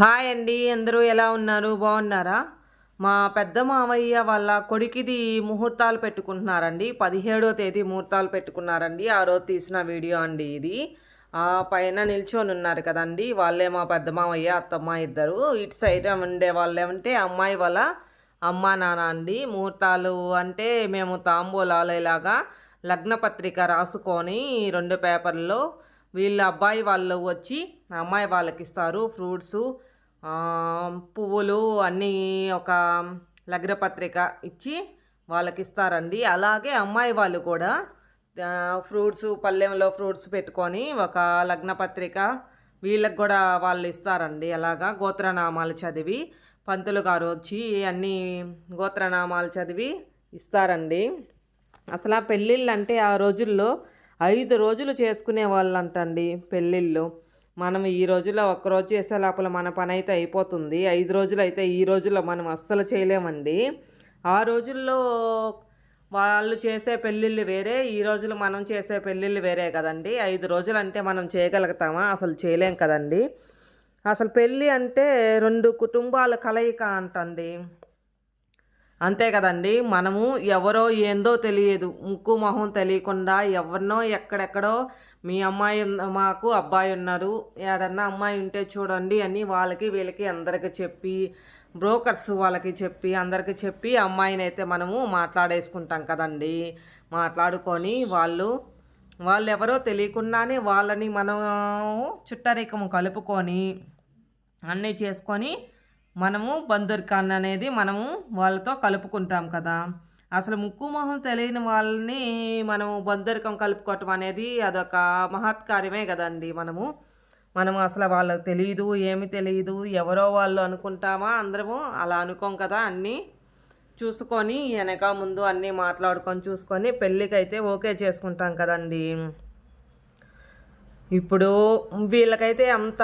Hi అండి అందరూ ఎలా ఉన్నారు? బాగున్నారా? మా పెద్ద మామయ్య వాళ్ళ కొడుకుది ముహూర్తాలు పెట్టుకుంటున్నారండి. పదిహేడో తేదీ ముహూర్తాలు పెట్టుకున్నారండి. ఆ రోజు తీసిన వీడియో అండి ఇది. ఆ పైన నిల్చొని ఉన్నారు కదండి. వాళ్ళే మా పెద్ద మామయ్య అత్తమ్మ ఇద్దరు. ఇటు సైడ్ ఉండే వాళ్ళు ఏమంటే అమ్మాయి వాళ్ళ అమ్మ నాన్న అండి. ముహూర్తాలు అంటే మేము తాంబూలాలు ఇలాగా లగ్నపత్రిక రాసుకొని రెండు పేపర్లో వీళ్ళ అబ్బాయి వాళ్ళు వచ్చి అమ్మాయి వాళ్ళకి ఇస్తారు. ఫ్రూట్స్ పువ్వులు అన్నీ ఒక లగ్నపత్రిక ఇచ్చి వాళ్ళకి ఇస్తారండి అలాగే అమ్మాయి వాళ్ళు కూడా ఫ్రూట్స్ పల్లెంలో ఫ్రూట్స్ పెట్టుకొని ఒక లగ్నపత్రిక వీళ్ళకి కూడా వాళ్ళు ఇస్తారండి. అలాగా గోత్రనామాలు చదివి పంతులు గారు వచ్చి అన్ని గోత్రనామాలు చదివి ఇస్తారండి. అసలు ఆ పెళ్ళిళ్ళు అంటే ఆ రోజుల్లో ఐదు రోజులు చేసుకునే వాళ్ళంటండి పెళ్ళిళ్ళు. మనం ఈ రోజుల్లో ఒక్కరోజు చేసే లోపల మన పని అయితే అయిపోతుంది. ఐదు రోజులు అయితే ఈ రోజుల్లో మనం అస్సలు చేయలేమండి. ఆ రోజుల్లో వాళ్ళు చేసే పెళ్ళిళ్ళు వేరే ఈ రోజులు మనం చేసే పెళ్ళిళ్ళు వేరే కదండి. ఐదు రోజులు అంటే మనం చేయగలుగుతామా? అసలు చేయలేం కదండి. అసలు పెళ్ళి అంటే రెండు కుటుంబాల కలయిక అంటండి. అంతే కదండి. మనము ఎవరో ఏందో తెలియదు. ముక్కు మొహం తెలియకుండా ఎవరినో ఎక్కడెక్కడో మీ అమ్మాయి మాకు అబ్బాయి ఉన్నారు. ఏడన్నా అమ్మాయి ఉంటే చూడండి అని వాళ్ళకి వీళ్ళకి అందరికి చెప్పి బ్రోకర్స్ వాళ్ళకి చెప్పి అందరికీ చెప్పి అమ్మాయిని అయితే మనము మాట్లాడేసుకుంటాం కదండి. మాట్లాడుకొని వాళ్ళు వాళ్ళు ఎవరో తెలియకుండానే వాళ్ళని మనం చుట్టరికము కలుపుకొని అన్నీ చేసుకొని మనము బందర్కాన్ అనేది మనము వాళ్ళతో కలుపుకుంటాం కదా. అసలు ముక్కు మొహం తెలియని వాళ్ళని మనము బందరికం కలుపుకోవటం అనేది అదొక మహత్కార్యమే కదండి మనము. మనము అసలు వాళ్ళకి తెలియదు ఏమి తెలియదు ఎవరో వాళ్ళు అనుకుంటామా అందరము అలా అనుకోం కదా అన్నీ చూసుకొని వెనక ముందు అన్నీ మాట్లాడుకొని చూసుకొని పెళ్ళికైతే ఓకే చేసుకుంటాం కదండీ. ఇప్పుడు వీళ్ళకైతే అంత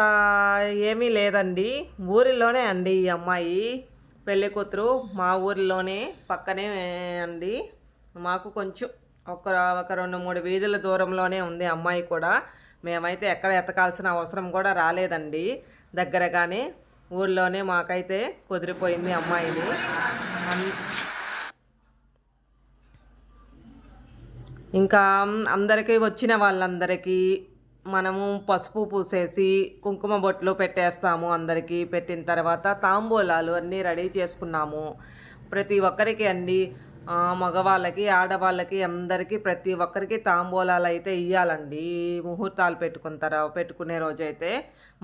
ఏమీ లేదండి. ఊరిలోనే అండి ఈ అమ్మాయి. పెళ్ళి కూతురు మా ఊరిలోనే పక్కనే అండి. మాకు కొంచెం ఒక ఒక రెండు మూడు వీధుల దూరంలోనే ఉంది అమ్మాయి కూడా. మేమైతే ఎక్కడ ఎతకాల్సిన అవసరం కూడా రాలేదండి. దగ్గరగానే ఊర్లోనే మాకైతే కుదిరిపోయింది అమ్మాయిని. ఇంకా అందరికీ వచ్చిన వాళ్ళందరికీ మనము పసుపు పూసేసి కుంకుమ బొట్లు పెట్టేస్తాము అందరికీ. పెట్టిన తర్వాత తాంబూలాలు అన్నీ రెడీ చేసుకున్నాము. ప్రతి ఒక్కరికి అండి మగవాళ్ళకి ఆడవాళ్ళకి అందరికీ ప్రతి ఒక్కరికి తాంబూలాలు అయితే ఇవ్వాలండి ముహూర్తాలు పెట్టుకుంటారా పెట్టుకునే రోజైతే.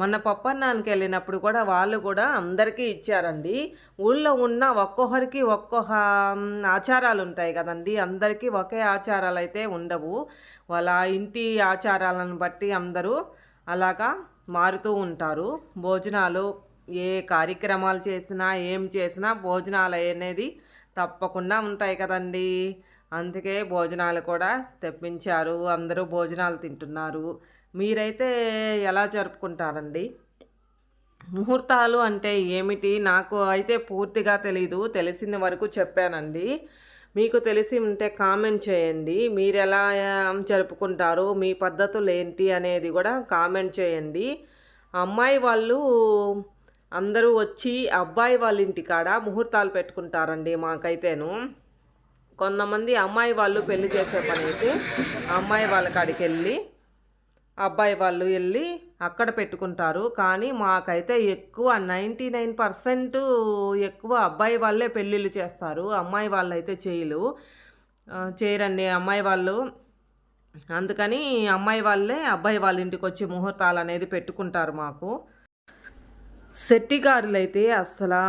మొన్న పప్పన్నానికి వెళ్ళినప్పుడు కూడా వాళ్ళు కూడా అందరికీ ఇచ్చారండి. ఊళ్ళో ఉన్న ఒక్కొక్కరికి ఒక్కొక్క ఆచారాలు ఉంటాయి కదండి. అందరికీ ఒకే ఆచారాలు అయితే ఉండవు. వాళ్ళ ఇంటి ఆచారాలను బట్టి అందరూ అలాగా మారుతూ ఉంటారు. భోజనాలు ఏ కార్యక్రమాలు చేసినా ఏం చేసినా భోజనాలు అనేది తప్పకుండా ఉంటాయి కదండి. అందుకే భోజనాలు కూడా తెప్పించారు. అందరూ భోజనాలు తింటున్నారు. మీరైతే ఎలా జరుపుకుంటారండి? ముహూర్తాలు అంటే ఏమిటి? నాకు అయితే పూర్తిగా తెలీదు. తెలిసిన వరకు చెప్పానండి. మీకు తెలిసి ఉంటే కామెంట్ చేయండి. మీరు ఎలా జరుపుకుంటారు? మీ పద్ధతులు ఏంటి అనేది కూడా కామెంట్ చేయండి. అమ్మాయి వాళ్ళు అందరూ వచ్చి అబ్బాయి వాళ్ళ ఇంటికాడ ముహూర్తాలు పెట్టుకుంటారండి మాకైతేను. కొంతమంది అమ్మాయి వాళ్ళు పెళ్ళి చేసే పని అయితే అమ్మాయి వాళ్ళ కాడికి వెళ్ళి అబ్బాయి వాళ్ళు వెళ్ళి అక్కడ పెట్టుకుంటారు. కానీ మాకైతే ఎక్కువ నైంటీ నైన్ పర్సెంట్ ఎక్కువ అబ్బాయి వాళ్ళే పెళ్ళిళ్ళు చేస్తారు. అమ్మాయి వాళ్ళు అయితే చేయలు చేయరండి అమ్మాయి వాళ్ళు. అందుకని అమ్మాయి వాళ్ళే అబ్బాయి వాళ్ళ ఇంటికి వచ్చి ముహూర్తాలు అనేది పెట్టుకుంటారు మాకు. శెట్టిగారులైతే అయితే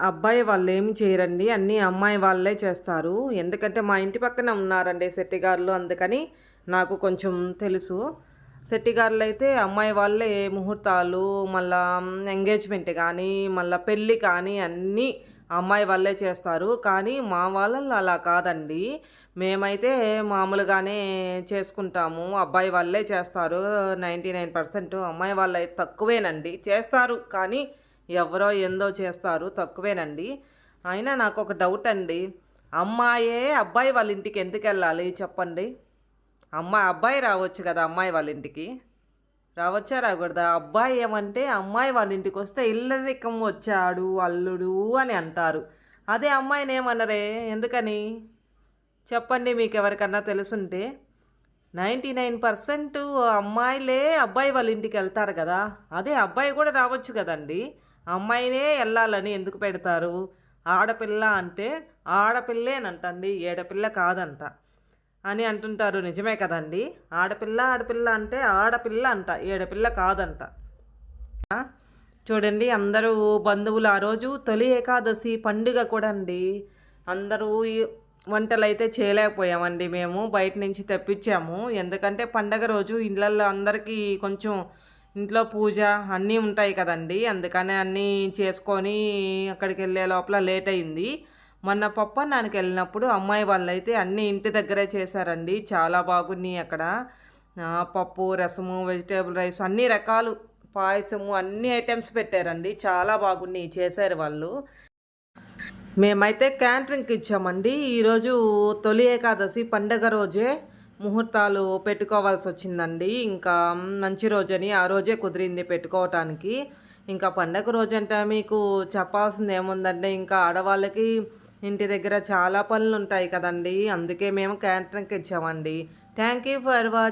అబ్బాయి వాళ్ళు ఏం చేయరండి అన్నీ అమ్మాయి వాళ్ళే చేస్తారు. ఎందుకంటే మా ఇంటి పక్కన ఉన్నారండి శెట్టిగారులు అందుకని నాకు కొంచెం తెలుసు. శెట్టిగారులు అయితే అమ్మాయి వాళ్ళే ముహూర్తాలు మళ్ళా ఎంగేజ్మెంట్ కానీ మళ్ళీ పెళ్ళి కానీ అన్నీ అమ్మాయి వల్లే చేస్తారు. కానీ మా వాళ్ళు అలా కాదండి. మేమైతే మామూలుగానే చేసుకుంటాము. అబ్బాయి వాళ్ళే చేస్తారు. నైంటీ నైన్ పర్సెంట్ అమ్మాయి వాళ్ళు అయితే తక్కువేనండి. చేస్తారు. కానీ ఎవరో ఎందో చేస్తారు. తక్కువేనండి. అయినా నాకు ఒక డౌట్ అండి. అమ్మాయే అబ్బాయి వాళ్ళ ఇంటికి ఎందుకు వెళ్ళాలి? చెప్పండి. అమ్మాయి అబ్బాయి రావచ్చు కదా అమ్మాయి వాళ్ళ ఇంటికి. రావచ్చా? రాకూడదా? అబ్బాయి ఏమంటే అమ్మాయి వాళ్ళ ఇంటికి వస్తే ఇల్లరికం వచ్చాడు అల్లుడు అని అంటారు. అదే అమ్మాయిని ఏమన్నరే ఎందుకని? చెప్పండి మీకు ఎవరికన్నా తెలుసుంటే నైంటీ నైన్ పర్సెంట్ అమ్మాయిలే అబ్బాయి వాళ్ళ ఇంటికి వెళ్తారు కదా. అదే అబ్బాయి కూడా రావచ్చు కదండి. అమ్మాయినే వెళ్ళాలని ఎందుకు పెడతారు? ఆడపిల్ల అంటే ఆడపిల్లేనంటండి ఏడపిల్ల కాదంట. అని అంటుంటారు. నిజమే కదండి? ఆడపిల్ల ఆడపిల్ల అంటే ఆడపిల్ల అంట ఏడపిల్ల కాదంట. చూడండి అందరూ బంధువులు ఆ రోజు తొలి ఏకాదశి పండుగ కూడా అండి అందరూ వంటలు అయితే చేయలేకపోయామండి మేము. బయట నుంచి తెప్పించాము. ఎందుకంటే పండగ రోజు ఇళ్ళల్లో అందరికీ కొంచెం ఇంట్లో పూజ అన్నీ ఉంటాయి కదండి. అందుకనే అన్నీ చేసుకొని అక్కడికి వెళ్ళే లోపల లేట్ అయింది. మొన్న పప్పన్నానికి వెళ్ళినప్పుడు అమ్మాయి వాళ్ళు అయితే అన్నీ ఇంటి దగ్గరే చేశారండి. చాలా బాగున్నాయి అక్కడ. పప్పు రసము వెజిటేబుల్ రైస్ అన్ని రకాలు పాయసము అన్ని ఐటమ్స్ పెట్టారండి. చాలా బాగున్నాయి చేశారు వాళ్ళు. మేమైతే క్యాంటరింగ్కి ఇచ్చామండి ఈరోజు తొలి ఏకాదశి పండగ రోజే ముహూర్తాలు పెట్టుకోవాల్సి వచ్చిందండి. ఇంకా మంచి రోజని ఆ రోజే కుదిరింది పెట్టుకోవటానికి. ఇంకా పండగ రోజంటే మీకు చెప్పాల్సింది ఏముందంటే ఇంకా ఆడవాళ్ళకి ఇంటి దగ్గర చాలా పనులు ఉంటాయి కదండి. అందుకే మేము క్యాంటరింగ్కి ఇచ్చామండి. Thank you for watching